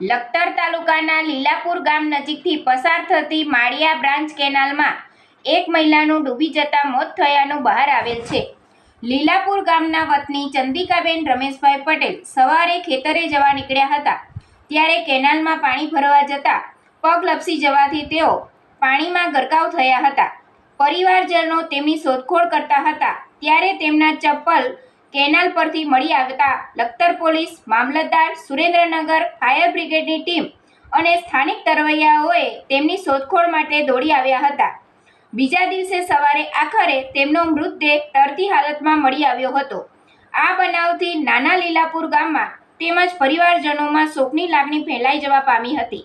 લખતર તાલુકાના લીલાપુર ગામ નજીકથી પસાર થતી માળિયા બ્રાન્ચ કેનાલમાં એક મહિલાનું ડૂબી જતા મોત થયાનું બહાર આવેલ છે. લીલાપુર ગામના વતની ચંદિકાબેન રમેશભાઈ પટેલ સવારે ખેતરે જવા નીકળ્યા હતા. ત્યારે કેનાલમાં પાણી ભરવા જતા પગ લપસી જવાથી તેઓ પાણીમાં ગરકાવ થયા હતા. પરિવારજનો તેમની શોધખોળ કરતા હતા. ત્યારે તેમના ચપ્પલ કેનાલ પરથી મળી આવતા લખતર પોલીસ, મામલતદાર, સુરેન્દ્રનગર ફાયર બ્રિગેડની ટીમ અને સ્થાનિક તરવૈયાઓએ તેમની શોધખોળ માટે દોડી આવ્યા હતા. બીજા દિવસે સવારે આખરે તેમનો મૃતદેહ તરતી હાલતમાં મળી આવ્યો હતો. આ બનાવથી નાના લીલાપુર ગામમાં તેમજ પરિવારજનોમાં શોકની લાગણી ફેલાઈ જવા પામી હતી.